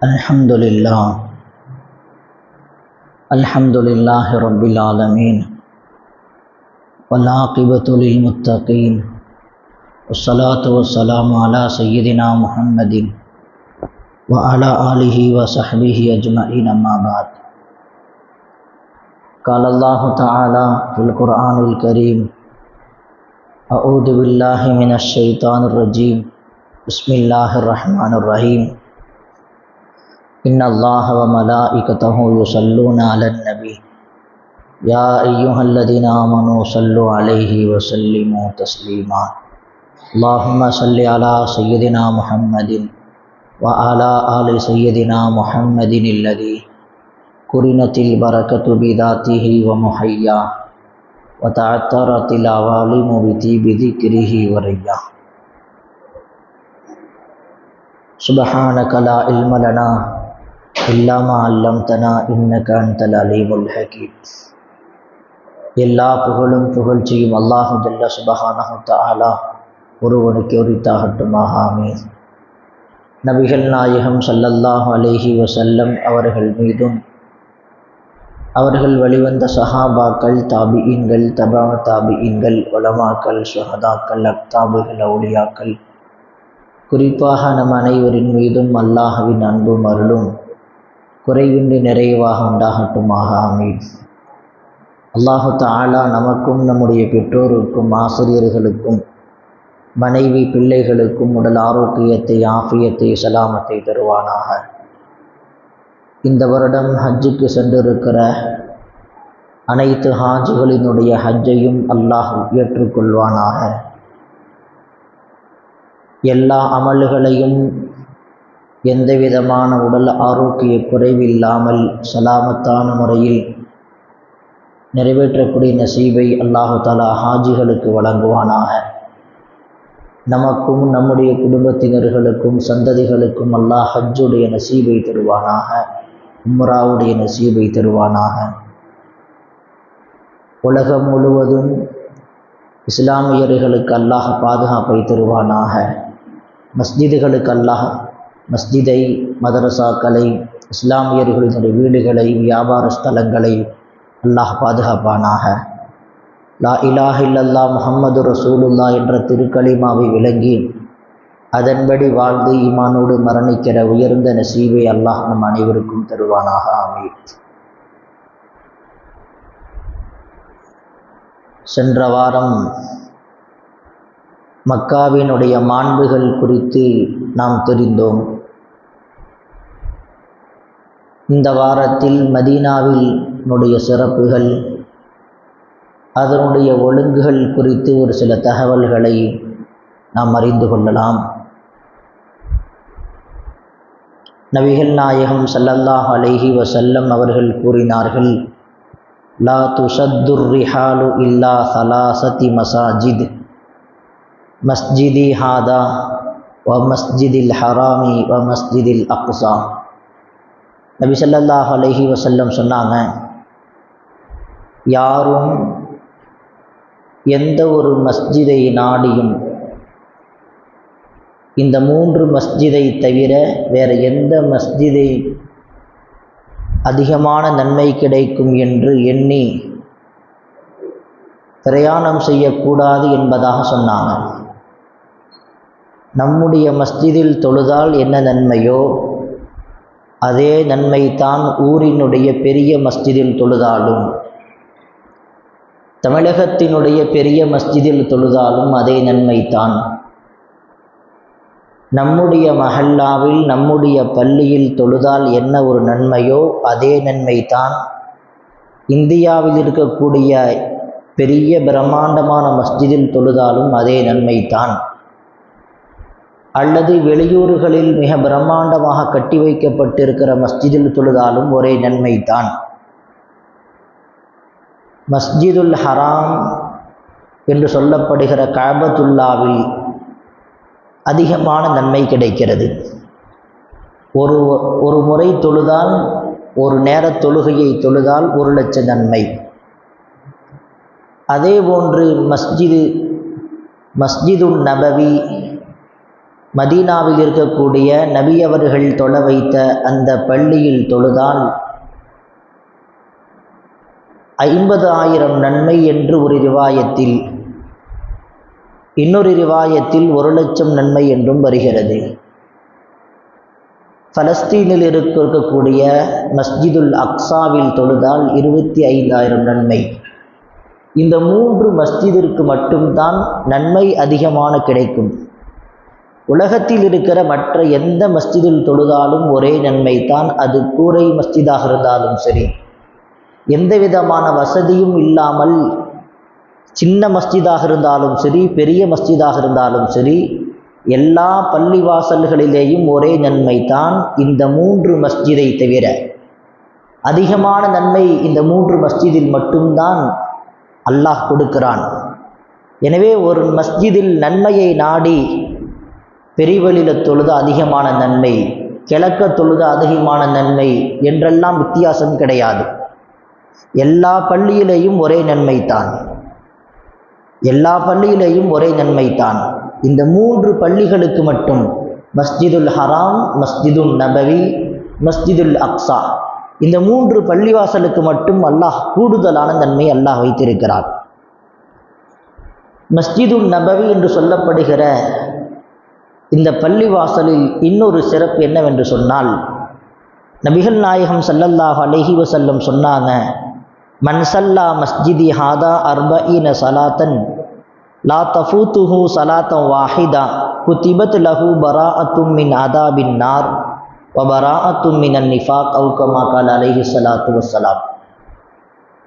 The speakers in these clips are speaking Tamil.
الحمد لله الحمد لله رب العالمين والعاقبة للمتقين والصلاة والسلام على سيدنا محمد وعلى آله وصحبه أجمعين أما بعد۔ قال الله تعالى في القرآن الكريم أعوذ بالله من الشيطان الرجيم بسم الله الرحمن الرحيم ان اللہ و ملائکتہ یصلون علی النبی یا ایہا الذین آمنوا صلوا علیہ وسلموا تسلیما اللہم صلی علی سیدنا محمد و علی آل سیدنا محمد الذي قرنت البرکت بذاته ومحیا وتعترت العوالم بطیب و ریہ سبحانک لا علم لنا இல்லா மா அல்லம்தனா இன்னக அலீமுல் ஹகீம் எல்லா புகழும் புகழ்ச்சியும் அல்லாஹு ஜல்லா சுபஹானஹு தாலா ஒருவனுக்கு உரித்தாகட்டுமாக ஆமே நபிகள் நாயகம் சல்லல்லாஹ் அலேஹி வசல்லம் அவர்கள் மீதும் அவர்கள் வழிவந்த சஹாபாக்கள் தாபியின்கள் தபா தாபியின்கள் உலமாக்கள் சுஹதாக்கள் அக்தாபுகள் அவுளியாக்கள் குறிப்பாக நம் அனைவரின் மீதும் அல்லாஹவின் அன்பும் அருளும் குறைவின்றி நிறைவாக உண்டாகட்டுமாக ஆமீன். அல்லாஹு தாலா நமக்கும் நம்முடைய பெற்றோருக்கும் ஆசிரியர்களுக்கும் மனைவி பிள்ளைகளுக்கும் உடல் ஆரோக்கியத்தை ஆஃபியத்தை சலாமத்தை தருவானாக. இந்த வருடம் ஹஜ்ஜுக்கு சென்றிருக்கிற அனைத்து ஹாஜுகளினுடைய ஹஜ்ஜையும் அல்லாஹ் ஏற்றுக்கொள்வானாக. எல்லா அமல்களையும் எந்த விதமான உடல் ஆரோக்கிய குறைவில்லாமல் சலாமத்தான முறையில் நிறைவேற்றக்கூடிய நசீபை அல்லாஹு தாலா ஹாஜிகளுக்கு வழங்குவானாக. நமக்கும் நம்முடைய குடும்பத்தினர்களுக்கும் சந்ததிகளுக்கும் அல்லாஹ் ஹஜ்ஜுடைய நசீபை தருவானாக. உம்ராவுடைய நசீபை தருவானாக. உலகம் முழுவதும் இஸ்லாமியர்களுக்கு அல்லாஹ் பாதுகாப்பை தருவானாக. மஸ்ஜிதுகளுக்கு அல்லாஹ் மஸ்ஜிதை மதரசாக்களை இஸ்லாமியர்களினுடைய வீடுகளை வியாபார ஸ்தலங்களை அல்லாஹ் பாதுகாப்பானாக. லா இலாஹ் இல்லல்லா முஹம்மது ரசூலுல்லா என்ற திருக்களிமாவை விளங்கி அதன்படி வாழ்ந்து ஈமானோடு மரணிக்கிற உயர்ந்த நசீவை அல்லாஹ் நம் அனைவருக்கும் தருவானாக. ஆமீ சென்ற வாரம் மக்காவினுடைய மாண்புகள் குறித்து நாம் தெரிந்தோம். இந்த வாரத்தில் மதீனாவில்னுடைய சிறப்புகள் அதனுடைய ஒழுங்குகள் குறித்து ஒரு சில தகவல்களை நாம் அறிந்து கொள்ளலாம். நபிகள் நாயகம் சல்லல்லாஹ் அலைஹி வசல்லம் அவர்கள் கூறினார்கள் லா துஷத்துர் ரிஹாலு இல்லா சலாசதி மசாஜித். மஸ்ஜிதி ஹாதா வ மஸ்ஜிதில் ஹராமி வ மஸ்ஜிதில் அக்ஸா. நபி சல்லல்லாஹ் அலஹி வசல்லம் சொன்னாங்க யாரும் எந்த ஒரு மஸ்ஜிதை நாடியும் இந்த மூன்று மஸ்ஜிதை தவிர வேறு எந்த மஸ்ஜிதை அதிகமான நன்மை கிடைக்கும் என்று எண்ணி பிரயாணம் செய்யக்கூடாது என்பதாக சொன்னாங்க. நம்முடைய மஸ்ஜிதில் தொழுதால் என்ன நன்மையோ அதே நன்மை தான் ஊரினுடைய பெரிய மஸ்ஜிதில் தொழுதாலும். தமிழகத்தினுடைய பெரிய மஸ்ஜிதில் தொழுதாலும் அதே நன்மைத்தான் நம்முடைய மஹல்லாவில் நம்முடைய பள்ளியில் தொழுதால் என்ன ஒரு நன்மையோ அதே நன்மைதான். இந்தியாவில் இருக்கக்கூடிய பெரிய பிரம்மாண்டமான மஸ்ஜிதில் தொழுதாலும் அதே நன்மைத்தான் அல்லது வெளியூர்களில் மிக பிரம்மாண்டமாக கட்டி வைக்கப்பட்டிருக்கிற மஸ்ஜிதில் தொழுதாலும் ஒரே நன்மைதான். மஸ்ஜிதுல் ஹராம் என்று சொல்லப்படுகிற காபத்துல்லாவில் அதிகமான நன்மை கிடைக்கிறது. ஒரு ஒரு முறை தொழுதால் ஒரு நேர தொழுகையை தொழுதால் ஒரு லட்ச நன்மை. அதே போன்று மஸ்ஜிது மஸ்ஜிதுல் நபவி மதீனாவில் இருக்கக்கூடிய நபியவர்கள் தொழ வைத்த அந்த பள்ளியில் தொழுதால் ஐம்பது ஆயிரம் நன்மை என்று ஒரு ரிவாயத்தில் இன்னொரு ரிவாயத்தில் ஒரு லட்சம் நன்மை என்றும் வருகிறது. பலஸ்தீனில் இருக்கக்கூடிய மஸ்ஜிதுல் அக்ஸாவில் தொழுதால் இருபத்தி ஐந்தாயிரம் நன்மை. இந்த மூன்று மஸ்ஜிதிற்கு மட்டும்தான் நன்மை அதிகமான கிடைக்கும். உலகத்தில் இருக்கிற மற்ற எந்த மஸ்ஜிதில் தொழுதாலும் ஒரே நன்மை தான் அது கூரை மஸ்ஜிதாக இருந்தாலும் சரி. எந்த விதமான வசதியும் இல்லாமல் சின்ன மஸ்ஜிதாக இருந்தாலும் சரி பெரிய மஸ்ஜிதாக இருந்தாலும் சரி எல்லா பள்ளிவாசல்களிலேயும் ஒரே நன்மை தான் இந்த மூன்று மஸ்ஜிதை தவிர. அதிகமான நன்மை இந்த மூன்று மஸ்ஜிதில் மட்டும்தான் அல்லாஹ் கொடுக்கிறான். எனவே ஒரு மஸ்ஜிதில் நன்மையை நாடி பெரிவழியில் தொழுது அதிகமான நன்மை கிழக்க தொழுது அதிகமான நன்மை என்றெல்லாம் வித்தியாசம் கிடையாது. எல்லா பள்ளியிலேயும் ஒரே நன்மை தான். எல்லா பள்ளியிலேயும் ஒரே நன்மை தான். இந்த மூன்று பள்ளிகளுக்கு மட்டும் மஸ்ஜிதுல் ஹராம் மஸ்ஜிதுல் நபவி மஸ்ஜிதுல் அக்ஸா இந்த மூன்று பள்ளிவாசலுக்கு மட்டும் அல்லாஹ் கூடுதலான நன்மை அல்லாஹ் வைத்திருக்கிறார். மஸ்ஜிதுல் நபவி என்று சொல்லப்படுகிற இந்த பள்ளிவாசலில் இன்னொரு சிறப்பு என்னவென்று சொன்னால் நபிகள் நாயகம் சல்லல்லாஹ் அலஹி வசல்லம் சொன்னாங்க மன்சல்லா மஸ்ஜிதி ஹாதா அர்ப இன சலாத்தன் லா தஃபூத்துஹு சலாத்தம் வாஹிதா குத்திபத் லஹு பராஅத்தும் மின் அதாபின் நார் வபரா பராஅத்தும் மின் அன் நிஃபாக் அவுகமா கால் அலைஹி சலாத்து வசலாம்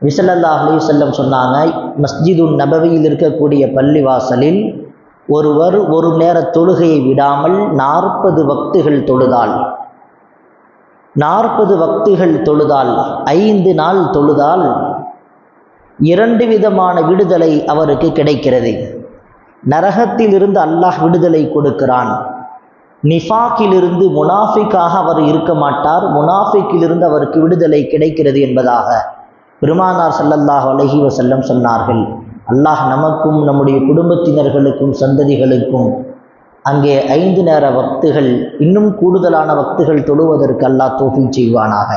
விசலல்லா அலி செல்லம் சொன்னாங்க மஸ்ஜிதுன் நபவியில் இருக்கக்கூடிய பள்ளிவாசலில் ஒருவர் ஒரு நேர தொழுகையை விடாமல் நாற்பது வக்துகள் தொழுதால். நாற்பது வக்துகள் தொழுதால் ஐந்து நாள் தொழுதால் இரண்டு விதமான விடுதலை அவருக்கு கிடைக்கிறது. நரகத்திலிருந்து அல்லாஹ் விடுதலை கொடுக்கிறான். நிஃபாக்கிலிருந்து முனாஃபிக்காக அவர் இருக்க மாட்டார். முனாஃபிக்கிலிருந்து அவருக்கு விடுதலை கிடைக்கிறது என்பதாக பெருமானார் சல்லல்லாஹ் அலஹி வசல்லம் சொன்னார்கள். அல்லாஹ் நமக்கும் நம்முடைய குடும்பத்தினர்களுக்கும் சந்ததிகளுக்கும் அங்கே ஐந்து நேர வக்துகள் இன்னும் கூடுதலான வக்துகள் தொழுவதற்கு அல்லாஹ் தோஃபில் செய்வானாக.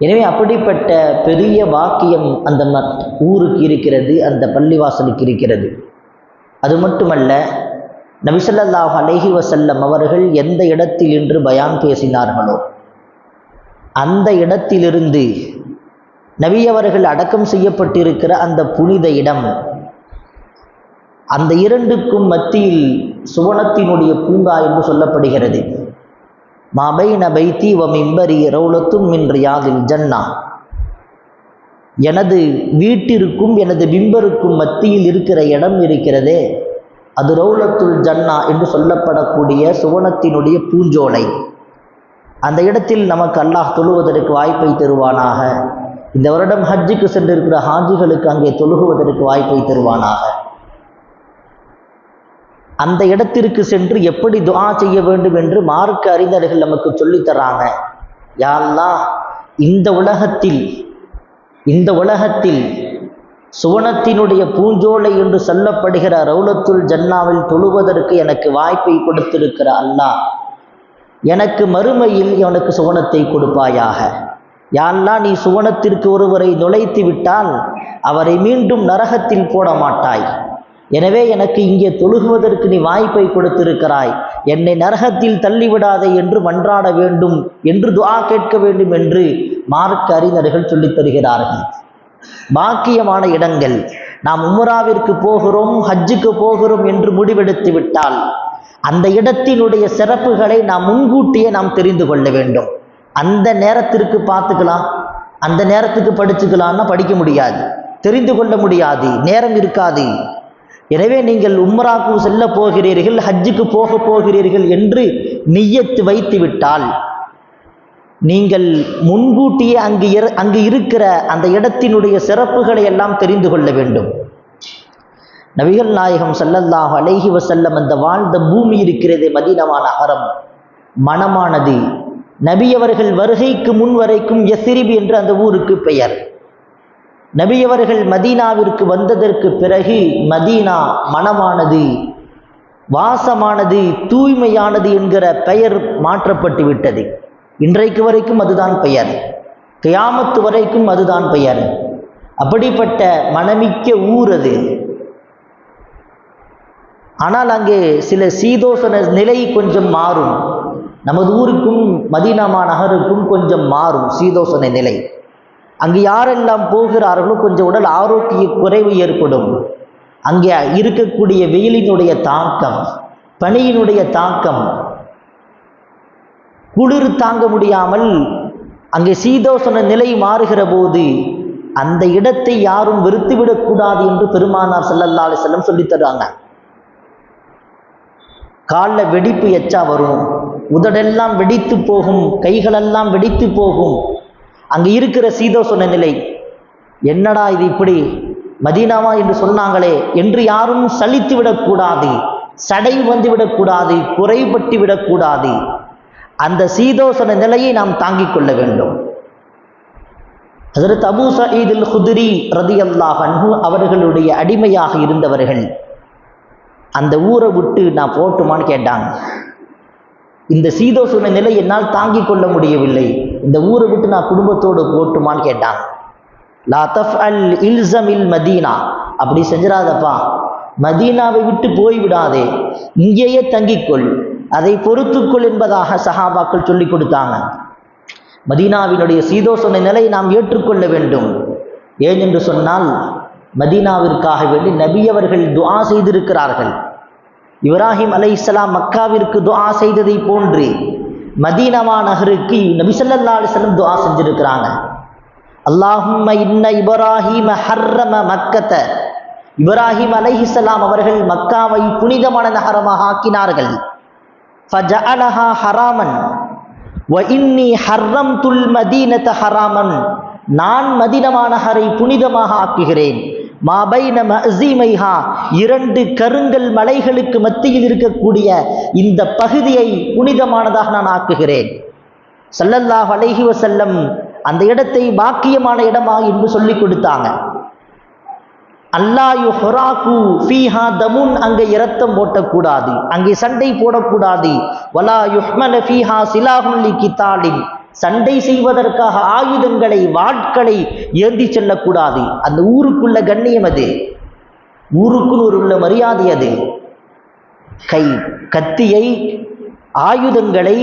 எனவே அப்படிப்பட்ட பெரிய வாக்கியம் அந்த ஊருக்கு இருக்கிறது அந்த பள்ளிவாசலுக்கு இருக்கிறது. அது மட்டுமல்ல நபிசல்லாஹ் அலஹி வசல்லம் அவர்கள் எந்த இடத்தில் இன்று பயான் பேசினார்களோ அந்த இடத்திலிருந்து நபி அவர்கள் அடக்கம் செய்யப்பட்டிருக்கிற அந்த புனித இடம். அந்த இரண்டுக்கும் மத்தியில் சுவனத்தினுடைய பூங்கா என்று சொல்லப்படுகிறது. மாபை நபைத்தி வமிம்பரி மிம்பரி ரவுலத்தும் என்று ரியாதில் ஜன்னா. எனது வீட்டிற்கும் எனது பிம்பருக்கும் மத்தியில் இருக்கிற இடம் இருக்கிறதே. அது ரவுலத்துல் ஜன்னா என்று சொல்லப்படக்கூடிய சுவனத்தினுடைய பூஞ்சோலை. அந்த இடத்தில் நமக்கு அல்லாஹ் தொழுவதற்கு வாய்ப்பை தருவானாக. இந்த வருடம் ஹஜ்ஜுக்கு சென்றிருக்கிற ஹாஜிகளுக்கு அங்கே தொழுகுவதற்கு வாய்ப்பை தருவானாக. அந்த இடத்திற்கு சென்று எப்படி துவா செய்ய வேண்டும் என்று மார்க்க அறிஞர்கள் நமக்கு சொல்லித் தர்றாங்க யாரெல்லாம் இந்த உலகத்தில் இந்த உலகத்தில் சுவனத்தினுடைய பூஞ்சோலை என்று சொல்லப்படுகிற ரவுலத்துல் ஜன்னாவில் தொழுவதற்கு எனக்கு வாய்ப்பை கொடுத்திருக்கிற அல்லாஹ் எனக்கு மறுமையில் எனக்கு சுவனத்தை கொடுப்பாயாக. யாரெல்லாம் நீ சுவனத்திற்கு ஒருவரை நுழைத்து விட்டால் அவரை மீண்டும் நரகத்தில் போட மாட்டாய். எனவே எனக்கு இங்கே தொழுகுவதற்கு நீ வாய்ப்பை கொடுத்திருக்கிறாய். என்னை நரகத்தில் தள்ளிவிடாதே என்று மன்றாட வேண்டும் என்று துவா கேட்க வேண்டும் என்று மார்க்க அறிஞர்கள் சொல்லித் தருகிறார்கள். பாக்கியமான இடங்கள். நாம் உம்ராவிற்கு போகிறோம் ஹஜ்ஜுக்கு போகிறோம் என்று முடிவெடுத்து விட்டால் அந்த இடத்தினுடைய சிறப்புகளை நாம் முன்கூட்டியே நாம் தெரிந்து கொள்ள வேண்டும். அந்த நேரத்திற்கு பார்த்துக்கலாம். அந்த நேரத்துக்கு படிச்சுக்கலாம்னா படிக்க முடியாது. தெரிந்து கொள்ள முடியாது. நேரம் இருக்காது. எனவே நீங்கள் உம்ராக்கு செல்ல போகிறீர்கள் ஹஜ்ஜுக்கு போக போகிறீர்கள் என்று நிய்யத்து வைத்து விட்டால் நீங்கள் முன்கூட்டியே அங்கு இரு அங்கு இருக்கிற அந்த இடத்தினுடைய சிறப்புகளை எல்லாம் தெரிந்து கொள்ள வேண்டும். நபிகள் நாயகம் ஸல்லல்லாஹு அலைஹி வசல்லம் அந்த வாழ்ந்த பூமி இருக்கிறது மதினமான அறம் மனமானது. நபியவர்கள் வருகைக்கு முன் வரைக்கும் யஸ்ரிப் என்று அந்த ஊருக்கு பெயர். நபியவர்கள் மதீனாவிற்கு வந்ததற்கு பிறகு மதீனா மனமானது வாசமானது தூய்மையானது என்கிற பெயர் மாற்றப்பட்டு விட்டது. இன்றைக்கு வரைக்கும் அதுதான் பெயர். கியாமத்து வரைக்கும் அதுதான் பெயர். அப்படிப்பட்ட மனமிக்க ஊர் அது. ஆனால் அங்கே சில சீதோஷண நிலை கொஞ்சம் மாறும். நமது ஊருக்கும் மதீனாமா நகருக்கும் கொஞ்சம் மாறும் சீதோசனை நிலை. அங்கு யாரெல்லாம் போகிறார்களோ கொஞ்சம் உடல் ஆரோக்கிய குறைவு ஏற்படும். அங்கே இருக்கக்கூடிய வெயிலினுடைய தாக்கம் பனியினுடைய தாக்கம் குளிர் தாங்க முடியாமல் அங்கே சீதோசன நிலை மாறுகிற போது அந்த இடத்தை யாரும் வெறுத்துவிடக்கூடாது என்று பெருமானார் செல்லல்லா செல்லம் சொல்லித் தருவாங்க. காலில் வெடிப்பு எச்சா வரும்? உதடெல்லாம் வெடித்து போகும் கைகளெல்லாம் வெடித்து போகும். அங்கே இருக்கிற சீதோசன நிலை என்னடா இது இப்படி? மதீனாவா என்று சொன்னாங்களே என்று யாரும் சலித்து விடக்கூடாது சடை வந்து விடக்கூடாது குறைபட்டு விடக்கூடாது அந்த சீதோசன நிலையை நாம் தாங்கிக் கொள்ள வேண்டும். அதற்கு அபு சயீதுல் ஹுதிரி ரதியல்லாஹ் அல்லாஹன் அவர்களுடைய அடிமையாக இருந்தவர்கள் அந்த ஊரை விட்டு நான் போட்டுமான்னு கேட்டாங்க. இந்த சீதோஷண நிலை என்னால் தாங்கிக் கொள்ள முடியவில்லை. இந்த ஊரை விட்டு நான் குடும்பத்தோடு போட்டுமான்னு கேட்டான் லாத்தஃப் அல் அல் இல் மதீனா. அப்படி செஞ்சிடாதப்பா மதீனாவை விட்டு போய்விடாதே. இங்கேயே தங்கிக்கொள். அதை பொறுத்துக்கொள் என்பதாக சஹாபாக்கள் சொல்லிக் கொடுத்தாங்க. மதீனாவினுடைய சீதோஷண நிலை நாம் ஏற்றுக்கொள்ள வேண்டும். ஏன் என்று சொன்னால் மதீனாவிற்காக வேண்டி நபி அவர்கள் செய்திருக்கிறார்கள். இப்ராஹிம் அலை இஸ்லாம் மக்காவிற்கு துஆ செய்ததை போன்று மதீனவா நகருக்கு நபிசல்லா அலிஸ்லம் துஆ செஞ்சிருக்கிறாங்க. அல்லாஹும் இன்ன இப்ராஹிம ஹர்ரம மக்கத்த. இப்ராஹிம் அலைஹிஸ்ஸலாம் அவர்கள் மக்காவை புனிதமான நகரமாக ஆக்கினார்கள். ஃபஜஅலஹா ஹராமன். வ இன்னி ஹர்ரம்துல் மதீனத ஹராமன். நான் மதினமான ஹரை புனிதமாக ஆக்குகிறேன். மாபைன மஸீமைஹா இரண்டு கருங்கல் மலைகளுக்கு மத்தியில் இருக்கக்கூடிய இந்த பகுதியை புனிதமானதாக நான் ஆக்குகிறேன். சல்லல்லாஹ் அலைஹி வசல்லம் அந்த இடத்தை பாக்கியமான இடமா என்று சொல்லி கொடுத்தாங்க. அல்லாயு ஹொராக்கு ஃபீஹா தமுன் அங்கே இரத்தம் போட்டக்கூடாது அங்கே சண்டை போடக்கூடாது. வலா யுஹ்மல ஃபீஹா சிலாஹுல்லி கித்தாலின் சண்டை செய்வதற்காக ஆயுதங்களை வாட்களை ஏந்தி செல்லக்கூடாது. அந்த ஊருக்குள்ள கண்ணியம் அது. ஊருக்குள் ஒரு உள்ள மரியாதை அது. கை கத்தியை ஆயுதங்களை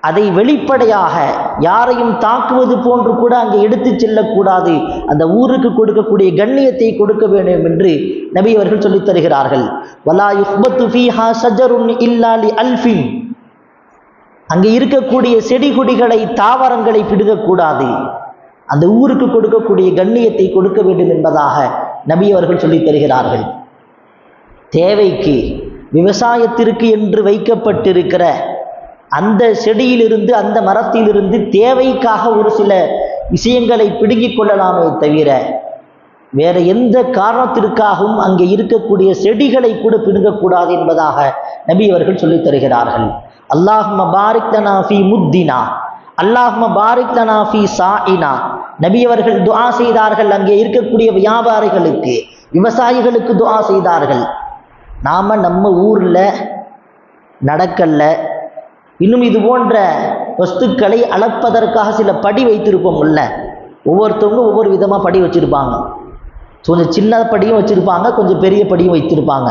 அதை வெளிப்படையாக யாரையும் தாக்குவது போன்று கூட அங்கே எடுத்து செல்லக்கூடாது. அந்த ஊருக்கு கொடுக்கக்கூடிய கண்ணியத்தை கொடுக்க வேண்டும் என்று நபி அவர்கள் சொல்லித் தருகிறார்கள். வலா யுஹ்பத்து ஃபீஹா சஜருன் இல்லாலி அல்ஃபின். அங்கே இருக்கக்கூடிய செடி கொடிகளை தாவரங்களை பிடுங்கக்கூடாது. அந்த ஊருக்கு கொடுக்கக்கூடிய கண்ணியத்தை கொடுக்க வேண்டும் என்பதாக நபி அவர்கள் சொல்லித் தருகிறார்கள். தேவைக்கு விவசாயத்திற்கு என்று வைக்கப்பட்டிருக்கிற அந்த செடியிலிருந்து அந்த மரத்திலிருந்து தேவைக்காக ஒரு சில விஷயங்களை பிடுங்கிக் கொள்ளலாமே தவிர வேற எந்த காரணத்திற்காகவும் அங்கே இருக்கக்கூடிய செடிகளை கூட பிடுங்கக்கூடாது என்பதாக நபி அவர்கள் சொல்லித் தருகிறார்கள். அல்லாஹ்ம பாரிக் லனா ஃபி முத்தினா அல்லாஹ்ம பாரிக் லனா ஃபி சாயினா. நபி அவர்கள் துஆ செய்தார்கள் அங்கே இருக்கக்கூடிய வியாபாரிகளுக்கு விவசாயிகளுக்கு துஆ செய்தார்கள். நாம் நம்ம ஊரில் நடக்கல்ல இன்னும் இது போன்ற வஸ்துக்களை அளப்பதற்காக சில படி வைத்திருப்போம்ல ஒவ்வொருத்தவங்க ஒவ்வொரு விதமாக படி வச்சுருப்பாங்க. கொஞ்சம் சின்ன படியும் வச்சுருப்பாங்க கொஞ்சம் பெரிய படியும் வைத்திருப்பாங்க.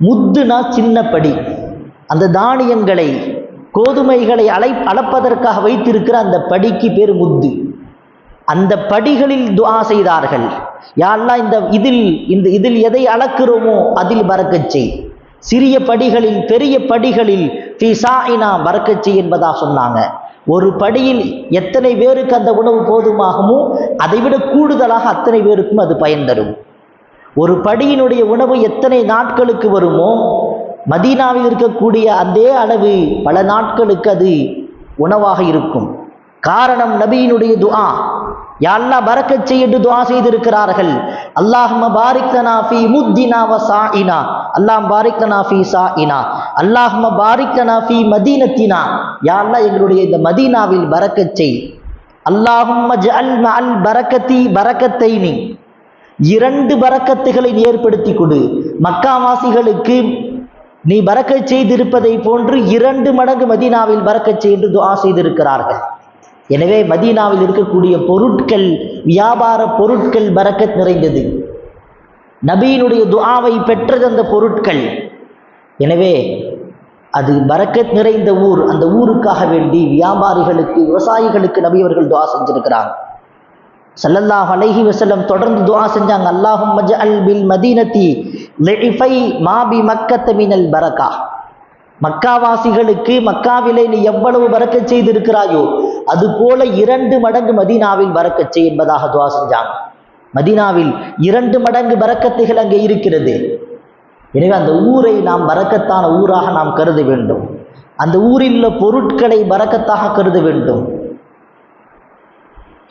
முத்துனா சின்ன படி. அந்த தானியங்களை கோதுமைகளை அலை அளப்பதற்காக வைத்திருக்கிற அந்த படிக்கு பேர் முத்து. அந்த படிகளில் துவா செய்தார்கள். யாரெல்லாம் இந்த இதில் இந்த இதில் எதை அளக்கிறோமோ அதில் பறக்கச் செய். சிறிய படிகளில் பெரிய படிகளில் ஃபிசாயினா பறக்கச் செய் என்பதாக சொன்னாங்க. ஒரு படியில் எத்தனை பேருக்கு அந்த உணவு போதுமாகுமோ அதைவிட கூடுதலாக அத்தனை பேருக்கும் அது பயன் தரும். ஒரு படியினுடைய உணவு எத்தனை நாட்களுக்கு வருமோ மதீனாவில் இருக்கக்கூடிய அதே அளவு பல நாட்களுக்கு அது உணவாக இருக்கும். காரணம் நபியினுடைய துஆ. யாழ்லா அல்லாஹ் செய்யட்டு துவா என்று செய்திருக்கிறார்கள். அல்லாஹும்ம பாரிக் ஃபி முத்தினா வ சாயினா அல்லாஹ் பாரிக் லனா ஃபீ சாயினா அல்லாஹும்ம பாரிக் லனா ஃபீ மதீனத்தினா. யாழ்லா எங்களுடைய இந்த மதீனாவில் பரக்கச் செய். அல்லாஹும்ம ஜஅல் அல் பரக்கத்தி நீ. இரண்டு பரக்கத்துகளை நீ ஏற்படுத்தி கொடு. மக்காவாசிகளுக்கு நீ பறக்கச் செய்திருப்பதை போன்று இரண்டு மடங்கு மதீனாவில் பறக்கச் செய்து துவா செய்திருக்கிறார்கள். எனவே மதீனாவில் இருக்கக்கூடிய பொருட்கள் வியாபார பொருட்கள் பறக்கத் நிறைந்தது. நபியினுடைய துஆவை பெற்றது அந்த பொருட்கள். எனவே அது பறக்கத் நிறைந்த ஊர். அந்த ஊருக்காக வேண்டி வியாபாரிகளுக்கு விவசாயிகளுக்கு நபியவர்கள் துவா செஞ்சிருக்கிறாங்க. சல்லல்லாஹ் அலைஹி வசலம் தொடர்ந்து துவா செஞ்சாங்க. அல்லாஹும் மஜ்அல் பில் மதீனத்தி லெஃபை மாபி மக்கத்தமினல் மக்கத்த மினல் பரக்கா மக்காவாசிகளுக்கு மக்காவிலே நீ எவ்வளவு பறக்க செய்திருக்கிறாயோ அது போல இரண்டு மடங்கு மதீனாவில் பறக்கச் செய் என்பதாக துவா செஞ்சாங்க மதீனாவில் இரண்டு மடங்கு பறக்கத்துகள் அங்கே இருக்கிறது எனவே அந்த ஊரை நாம் பறக்கத்தான ஊராக நாம் கருத வேண்டும் அந்த ஊரில் உள்ள பொருட்களை பறக்கத்தாக கருத வேண்டும்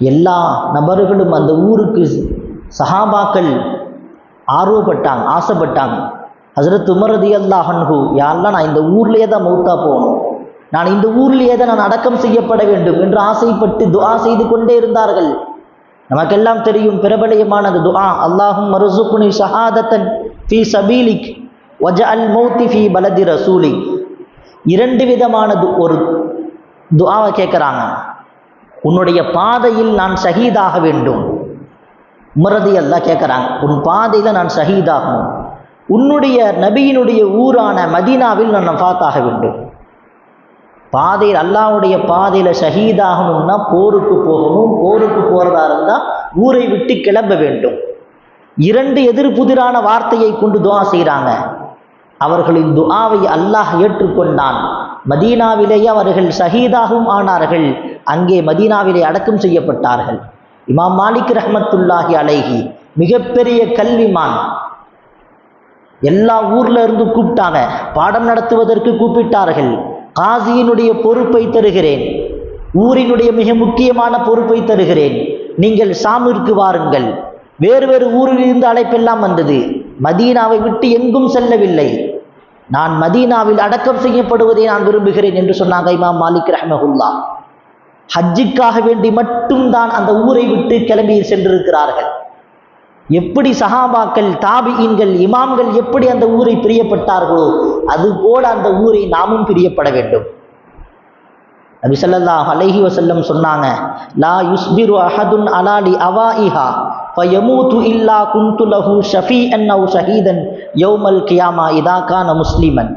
எல்லா நபர்களும் அந்த ஊருக்கு சஹாபாக்கள் ஆர்வப்பட்டாங்க ஆசைப்பட்டாங்க. ஹசரத் உமரதி அல்லாஹன்ஹு யாரெல்லாம் நான் இந்த ஊர்லேயே தான் மௌத்தா போகணும். நான் இந்த ஊர்லேயே தான் நான் அடக்கம் செய்யப்பட வேண்டும் என்று ஆசைப்பட்டு துஆ செய்து கொண்டே இருந்தார்கள். நமக்கெல்லாம் தெரியும் பிரபலயமானது அந்த துஆ அல்லாஹும் மருசுக்குனி ஷஹாதத்தன் ஃபி சபீலிக் வஜஅல் மௌத்தி ஃபி பலதி ரசூலி இரண்டு விதமானது ஒரு துஆவை கேட்குறாங்க. உன்னுடைய பாதையில் நான் ஷஹீதாக வேண்டும். உமரதி அல்லாஹ் கேட்குறாங்க உன் பாதையில் நான் ஷஹீதாகணும். உன்னுடைய நபியினுடைய ஊரான மதீனாவில் நான் நஃபாத்தாக வேண்டும். பாதையில் அல்லாஹ்வுடைய பாதையில் ஷஹீதாகணும்னா போருக்கு போகணும். போருக்கு போகிறதா இருந்தால் ஊரை விட்டு கிளம்ப வேண்டும். இரண்டு எதிர்புதிரான வார்த்தையை கொண்டு துவா செய்கிறாங்க அவர்களின் துஆவை அல்லாஹ் ஏற்றுக்கொண்டான். மதீனாவிலேயே அவர்கள் ஷஹீதாகவும் ஆனார்கள். அங்கே மதீனாவிலே அடக்கம் செய்யப்பட்டார்கள். இமாம் மாலிக் ரஹமத்துல்லாஹி அலைஹி மிகப்பெரிய கல்விமான். எல்லா ஊர்ல இருந்து கூப்பிட்டாங்க. பாடம் நடத்துவதற்கு கூப்பிட்டார்கள். காசியினுடைய பொறுப்பை தருகிறேன். ஊரினுடைய மிக முக்கியமான பொறுப்பை தருகிறேன். நீங்கள் ஷாமிற்கு வாருங்கள். வேறு வேறு ஊரிலிருந்து அழைப்பெல்லாம் வந்தது. மதீனாவை விட்டு எங்கும் செல்லவில்லை. நான் மதீனாவில் அடக்கம் செய்யப்படுவதை நான் விரும்புகிறேன் என்று சொன்னாங்க இமாம் மாலிக் ரஹ்மஹுல்லா. ஹஜ்ஜிக்காக வேண்டி மட்டும்தான் அந்த ஊரை விட்டு கிளம்பி சென்றிருக்கிறார்கள். எப்படி சஹாபாக்கள் தாபியின்கள் இமாம்கள் எப்படி அந்த ஊரை பிரியப்பட்டார்களோ அதுபோல அந்த ஊரை நாமும் பிரியப்பட வேண்டும். நபி ஸல்லல்லாஹு அலைஹி வசல்லம் சொன்னாங்க லா யுஸ்பிரு அஹதுன் அலாலி அவாஇஹா ஃபயமூது இல்லா குன்து ஷஃபி அன்னவு ஷஹீதன் யௌமல் கியாமா இதா முஸ்லிமன்.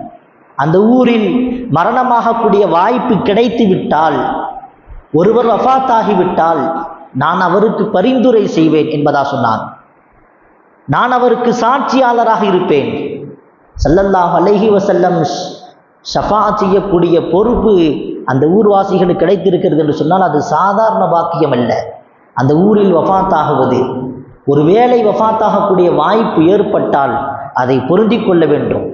அந்த ஊரில் மரணமாகக்கூடிய வாய்ப்பு கிடைத்து விட்டால் ஒருவர் வஃபாத்தாகிவிட்டால் நான் அவருக்கு பரிந்துரை செய்வேன் என்பதா சொன்னான். நான் அவருக்கு சாட்சியாளராக இருப்பேன். சல்லல்லாஹ் அலஹி வசல்லம் ஷஃபா செய்யக்கூடிய பொறுப்பு அந்த ஊர்வாசிகளுக்கு கிடைத்திருக்கிறது என்று சொன்னால் அது சாதாரண பாக்கியம் அல்ல அந்த ஊரில் வஃபாத்தாகுவது ஒரு வேளை வஃபாத்தாகக்கூடிய வாய்ப்பு ஏற்பட்டால் அதை பொருந்திக் கொள்ள வேண்டும்.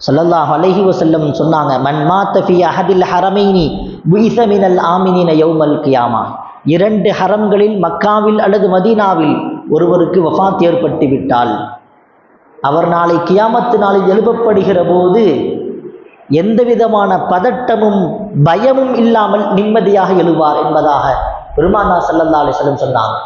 சொல்லல்லாஹ் அலஹி வசல்லம் சொன்னாங்க மன் மாத்தஃபி அஹதில் ஹரமைனி புயிசமினல் ஆமினின யௌமல் கியாமா. இரண்டு ஹரம்களில் மக்காவில் அல்லது மதீனாவில் ஒருவருக்கு வஃபாத் ஏற்பட்டு விட்டால் அவர் நாளை கியாமத்து நாளில் எழுப்பப்படுகிற போது எந்த விதமான பதட்டமும் பயமும் இல்லாமல் நிம்மதியாக எழுவார் என்பதாக பெருமானா சல்லல்லா அலிஸ்லம் சொன்னாங்க.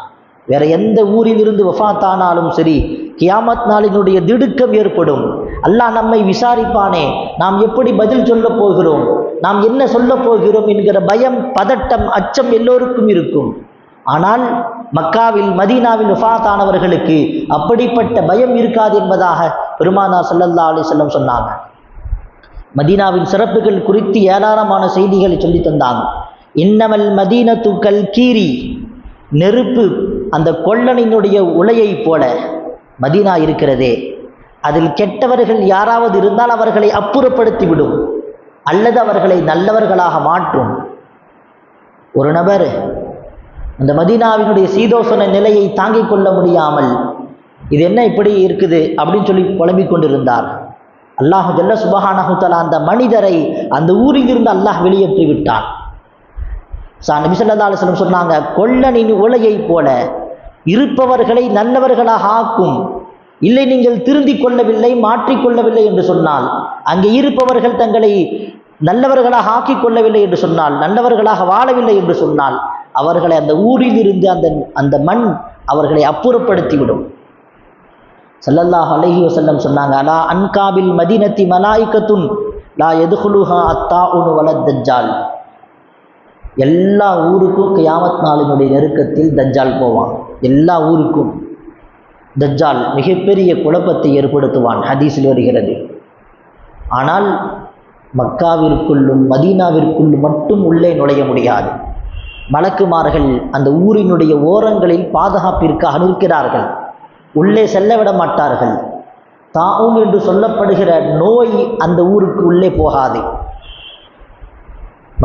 வேற எந்த ஊரிலிருந்து வஃபாத் ஆனாலும் சரி கியாமத் நாளினுடைய திடுக்கம் ஏற்படும். அல்லாஹ் நம்மை விசாரிப்பானே. நாம் எப்படி பதில் சொல்லப் போகிறோம்? நாம் என்ன சொல்லப் போகிறோம் என்கிற பயம் பதட்டம் அச்சம் எல்லோருக்கும் இருக்கும். ஆனால் மக்காவில் மதீனாவில் உஃபாத்தானவர்களுக்கு அப்படிப்பட்ட பயம் இருக்காது என்பதாக பெருமானா சல்லல்லா அலி வஸல்லம் சொன்னாங்க. மதீனாவின் சிறப்புகள் குறித்து ஏராளமான செய்திகளை சொல்லி தந்தாங்க. இன்னமல் மதீன தூக்கல் கீரி. நெருப்பு அந்த கொள்ளனினுடைய உலையை போல. மதீனா இருக்கிறதே. அதில் கெட்டவர்கள் யாராவது இருந்தால் அவர்களை அப்புறப்படுத்தி விடும் அல்லது அவர்களை நல்லவர்களாக மாற்றும். ஒரு நபர் அந்த மதீனாவினுடைய சீதோசன நிலையை தாங்கிக் கொள்ள முடியாமல் இது என்ன இப்படி இருக்குது அப்படின்னு சொல்லி புலம்பிக் கொண்டிருந்தார். அல்லாஹ் ஜல்ல சுபஹானஹு அந்த மனிதரை அந்த ஊரில் இருந்து அல்லாஹ் வெளியேற்றி விட்டான் சா நபிசல்லா அலுவலம் சொன்னாங்க கொள்ளனின் உலையை போல இருப்பவர்களை நல்லவர்களாக ஆக்கும். இல்லை நீங்கள் திருந்திக் கொள்ளவில்லை மாற்றிக்கொள்ளவில்லை என்று சொன்னால் அங்கே இருப்பவர்கள் தங்களை நல்லவர்களாக ஆக்கிக் கொள்ளவில்லை என்று சொன்னால் நல்லவர்களாக வாழவில்லை என்று சொன்னால் அவர்களை அந்த ஊரில் இருந்து அந்த அந்த மண் அவர்களை அப்புறப்படுத்திவிடும். சல்லல்லாஹ் அலஹி வசல்லம் சொன்னாங்க அலா அன்காபில் மதினத்தி மலாய்கத்துன் லா எதுகுலுஹா அத்தாஉனு வலத் தஜ்ஜால். எல்லா ஊருக்கும் கியாமத் நாளினுடைய நெருக்கத்தில் தஜ்ஜால் போவான். எல்லா ஊருக்கும் தஜ்ஜால் மிகப்பெரிய குழப்பத்தை ஏற்படுத்துவான் ஹதீஸில் வருகிறது. ஆனால் மக்காவிற்குள்ளும் மதீனாவிற்குள்ளும் மட்டும் உள்ளே நுழைய முடியாது. மலக்குமார்கள் அந்த ஊரினுடைய ஓரங்களில் பாதுகாப்பிற்காக நிற்கிறார்கள் உள்ளே செல்ல விட மாட்டார்கள். தாவும் என்று சொல்லப்படுகிற நோய் அந்த ஊருக்கு உள்ளே போகாது.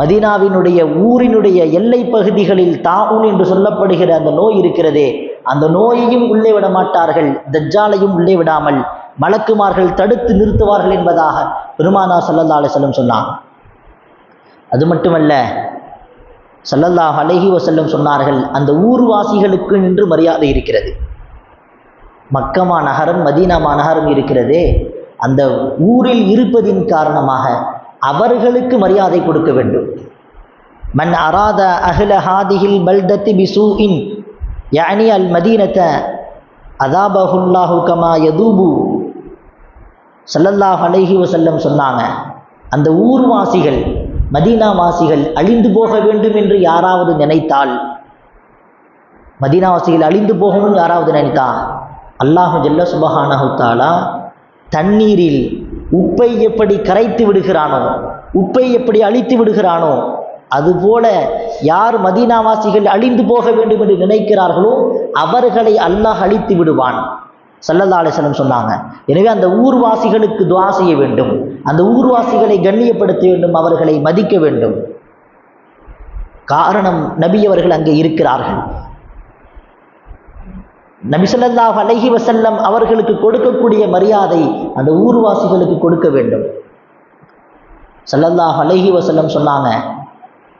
மதீனாவினுடைய ஊரினுடைய எல்லை பகுதிகளில் தாவுன் என்று சொல்லப்படுகிற அந்த நோய் இருக்கிறதே அந்த நோயையும் உள்ளே விட மாட்டார்கள் தஜ்ஜாலையும் உள்ளே விடாமல் மலக்குமார்கள் தடுத்து நிறுத்துவார்கள் என்பதாக பெருமானா சல்லல்லா அலிசல்லம் சொன்னாங்க அது மட்டுமல்ல சல்லல்லாஹ் அலஹி வசல்லம் சொன்னார்கள் அந்த ஊர்வாசிகளுக்கு நின்று மரியாதை இருக்கிறது. மக்கமா நகரம் மதீனாமா நகரம் இருக்கிறதே அந்த ஊரில் இருப்பதின் காரணமாக அவர்களுக்கு மரியாதை கொடுக்க வேண்டும். மன் அராத அஹ்ல ஹாதிஹில் பல்தத்தி பிசூஇன் யானி அல் மதீனத்த அதாபஹுல்லாஹு கமா யதூபு. சல்லல்லாஹ் அலைஹி வசல்லம் சொன்னாங்க அந்த ஊர்வாசிகள் மதீனாவாசிகள் அழிந்து போக வேண்டும் என்று யாராவது நினைத்தால் மதீனாவாசிகள் அழிந்து போகணும்னு யாராவது நினைத்தா அல்லாஹு ஜல்ல சுபஹானஹு தாலா தண்ணீரில் உப்பை எப்படி கரைத்து விடுகிறானோ உப்பை எப்படி அழித்து விடுகிறானோ அதுபோல யார் மதீனாவாசிகள் அழிந்து போக வேண்டும் என்று நினைக்கிறார்களோ அவர்களை அல்லாஹ் அழித்து விடுவான். சல்லதாலேசனம் சொன்னாங்க. எனவே அந்த ஊர்வாசிகளுக்கு துவா செய்ய வேண்டும். அந்த ஊர்வாசிகளை கண்ணியப்படுத்த வேண்டும் அவர்களை மதிக்க வேண்டும். காரணம் நபி அவர்கள் அங்கே இருக்கிறார்கள். நபிசல்லாஹ் அலஹி வசல்லம் அவர்களுக்கு கொடுக்கக்கூடிய மரியாதை அந்த ஊர்வாசிகளுக்கு கொடுக்க வேண்டும். சல்லல்லாஹ் அலஹி வசல்லம் சொன்னாங்க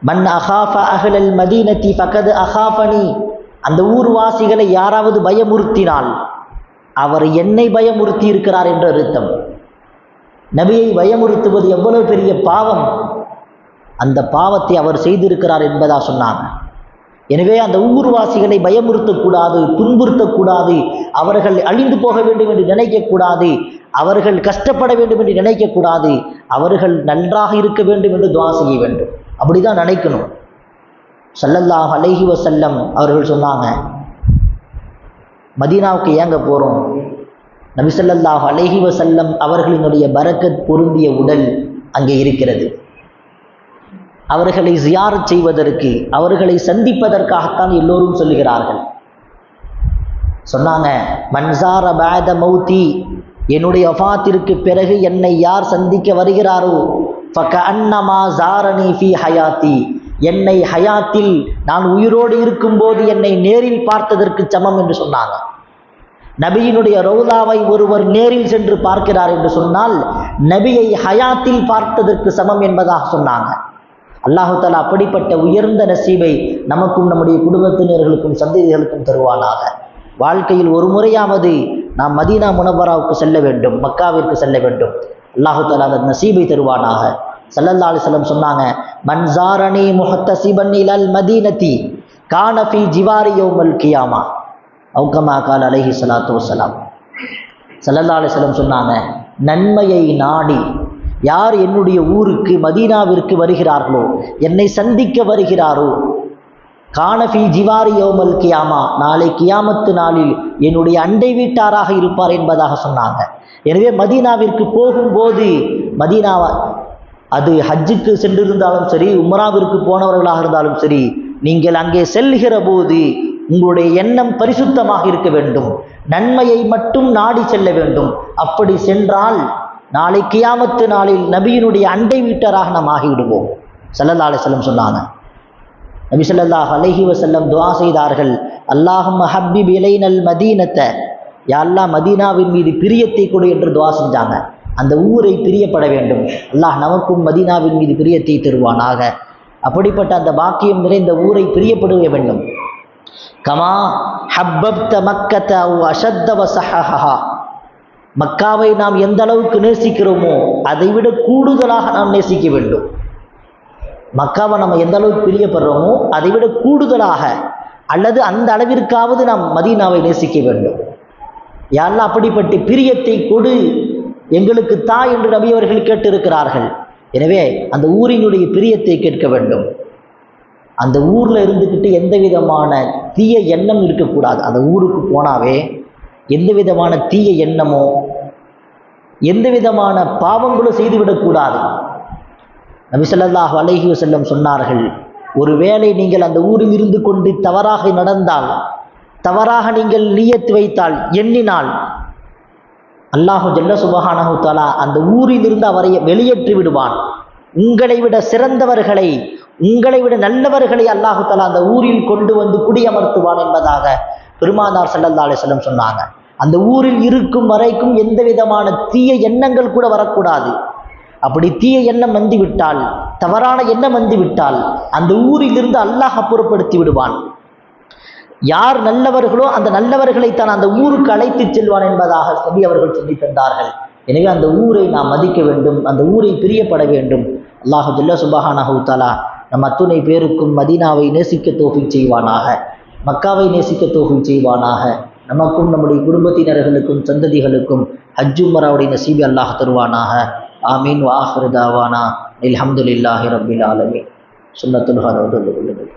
மன் அஹாஃப அஹ்லல் மதீனத்தி ஃபகது அஹாஃபனி. அந்த ஊர்வாசிகளை யாராவது பயமுறுத்தினால் அவர் என்னை பயமுறுத்தி இருக்கிறார் என்ற அர்த்தம். நபியை பயமுறுத்துவது எவ்வளவு பெரிய பாவம். அந்த பாவத்தை அவர் செய்திருக்கிறார் என்பதா சொன்னாங்க. எனவே அந்த ஊர்வாசிகளை பயமுறுத்தக்கூடாது துன்புறுத்தக்கூடாது அவர்கள் அழிந்து போக வேண்டும் என்று நினைக்கக்கூடாது அவர்கள் கஷ்டப்பட வேண்டும் என்று நினைக்கக்கூடாது அவர்கள் நன்றாக இருக்க வேண்டும் என்று துவா செய்ய வேண்டும். அப்படிதான் நினைக்கணும். சல்லல்லாஹ் அலைஹி வசல்லம் அவர்கள் சொன்னாங்க மதீனாவுக்கு ஏங்க போகிறோம் நபிசல்லாஹ் அலைஹி வசல்லம் அவர்களினுடைய பரக்கத் பொருந்திய உடல் அங்கே இருக்கிறது. அவர்களை ஜியாரத் செய்வதற்கு அவர்களை சந்திப்பதற்காகத்தான் எல்லோரும் சொல்லுகிறார்கள். சொன்னாங்க மன்சார பேத மௌத்தி என்னுடைய ஒஃபாத்திற்கு பிறகு என்னை யார் சந்திக்க வருகிறாரோ ஃபக அன்னமா ஜாரணி ஃபி ஹயாத்தி என்னை ஹயாத்தில் நான் உயிரோடு இருக்கும்போது என்னை நேரில் பார்த்ததற்கு சமம் என்று சொன்னாங்க. நபியினுடைய ரவுலாவை ஒருவர் நேரில் சென்று பார்க்கிறார் என்று சொன்னால் நபியை ஹயாத்தில் பார்த்ததற்கு சமம் என்பதாக சொன்னாங்க. அல்லாஹு அப்படிப்பட்ட உயர்ந்த நசீபை நமக்கும் நம்முடைய குடும்பத்தினர்களுக்கும் சந்ததிகளுக்கும் தருவானாக. வாழ்க்கையில் ஒரு முறையாவது நாம் மதீனா முனவராவுக்கு செல்ல வேண்டும் மக்காவிற்கு செல்ல வேண்டும். அல்லாஹு அந்த நசீபை தருவானாக. சல்லல்லா அலிஸ்லம் சொன்னாங்க மன்சாரணி முஹத்தசிபன் இலல் மதீனதி கானஃபி ஜிவாரி யோமல் கியாமா. அவுக்கமா கால் அலைஹி சலாத்து வசலாம் சல்லல்லா அலிஸ்லம் சொன்னாங்க நன்மையை நாடி யார் என்னுடைய ஊருக்கு மதீனாவிற்கு வருகிறார்களோ என்னை சந்திக்க வருகிறாரோ கானஃபி ஜிவாரி யோமல் கியாமா நாளை கியாமத்து நாளில் என்னுடைய அண்டை வீட்டாராக இருப்பார் என்பதாக சொன்னாங்க. எனவே மதீனாவிற்கு போகும்போது மதீனாவா அது ஹஜ்ஜுக்கு சென்றிருந்தாலும் சரி உம்ராவிற்கு போனவர்களாக இருந்தாலும் சரி நீங்கள் அங்கே செல்கிற போது உங்களுடைய எண்ணம் பரிசுத்தமாக இருக்க வேண்டும். நன்மையை மட்டும் நாடி செல்ல வேண்டும். அப்படி சென்றால் நாளை கியாமத்து நாளில் நபியினுடைய அண்டை வீட்டராக நாம் ஆகிவிடுவோம். சல்லல்லா அலிசல்லம் சொன்னாங்க. நபி ஸல்லல்லாஹு அலஹி வசல்லம் துவா செய்தார்கள். அல்லாஹும் ஹப்பிப் இலைனல் மதீனத்தை. யாரெல்லாம் மதீனாவின் மீது பிரியத்தை கொடு என்று துவா செஞ்சாங்க. அந்த ஊரை பிரியப்பட வேண்டும். அல்லாஹ் நமக்கும் மதீனாவின் மீது பிரியத்தை தருவானாக. அப்படிப்பட்ட அந்த பாக்கியம் நிறைந்த ஊரை பிரியப்படுக வேண்டும். கமா ஹப்பப்த மக்கத்த அவு அஷத்த வசஹஹா மக்காவை நாம் எந்த அளவுக்கு நேசிக்கிறோமோ அதை விட கூடுதலாக நாம் நேசிக்க வேண்டும். மக்காவை நம்ம எந்த அளவுக்கு பிரியப்படுறோமோ அதை விட கூடுதலாக அல்லது அந்த அளவிற்காவது நாம் மதீனாவை நேசிக்க வேண்டும். யாரெல்லாம் அப்படிப்பட்ட பிரியத்தை கொடு எங்களுக்கு தா என்று நபி அவர்கள் கேட்டிருக்கிறார்கள். எனவே அந்த ஊரினுடைய பிரியத்தை கேட்க வேண்டும். அந்த ஊரில் இருந்துக்கிட்டு எந்த விதமான தீய எண்ணம் இருக்கக்கூடாது. அந்த ஊருக்கு போனாவே எந்த விதமான தீய எண்ணமோ எந்த விதமான பாவங்களும் செய்துவிடக்கூடாது. நபிசல்லாஹ் அலஹி வஸல்லம் சொன்னார்கள் ஒருவேளை நீங்கள் அந்த ஊரில் இருந்து கொண்டு தவறாக நடந்தால் தவறாக நீங்கள் நீயத்து வைத்தால் எண்ணினால் அல்லாஹு ஜல்ல சுபஹானஹு தஆலா அந்த ஊரிலிருந்து அவரை வெளியேற்றி விடுவான். உங்களை விட சிறந்தவர்களை உங்களை விட நல்லவர்களை அல்லாஹு தாலா அந்த ஊரில் கொண்டு வந்து குடியமர்த்துவான் என்பதாக பெருமானார் சல்லல்லா அலிஸ்லம் சொன்னாங்க. அந்த ஊரில் இருக்கும் வரைக்கும் எந்த விதமான தீய எண்ணங்கள் கூட வரக்கூடாது. அப்படி தீய எண்ணம் வந்து விட்டால் தவறான எண்ணம் வந்து விட்டால் அந்த ஊரிலிருந்து அல்லாஹ் அப்புறப்படுத்தி விடுவான். யார் நல்லவர்களோ அந்த நல்லவர்களை தான் அந்த ஊருக்கு அழைத்து செல்வான் என்பதாக சொல்லி அவர்கள் சொல்லி தந்தார்கள். எனவே அந்த ஊரை நாம் மதிக்க வேண்டும் அந்த ஊரை பிரியப்பட வேண்டும். அல்லாஹு ஜல்ல சுபஹானா நம் அத்துணை பேருக்கும் மதீனாவை நேசிக்க தோகை செய்வானாக மக்காவை நேசிக்க தோகை செய்வானாக. நமக்கும் நம்முடைய குடும்பத்தினர்களுக்கும் சந்ததிகளுக்கும் ஹஜ்ஜுமராவுடைய நசீபி அல்லாஹ் தருவானாக. ஆமீன். வாஹிரு தாவானா. ரபில் ஆலமி ஆலமீன். சுன்னத்துல் ஹரோடு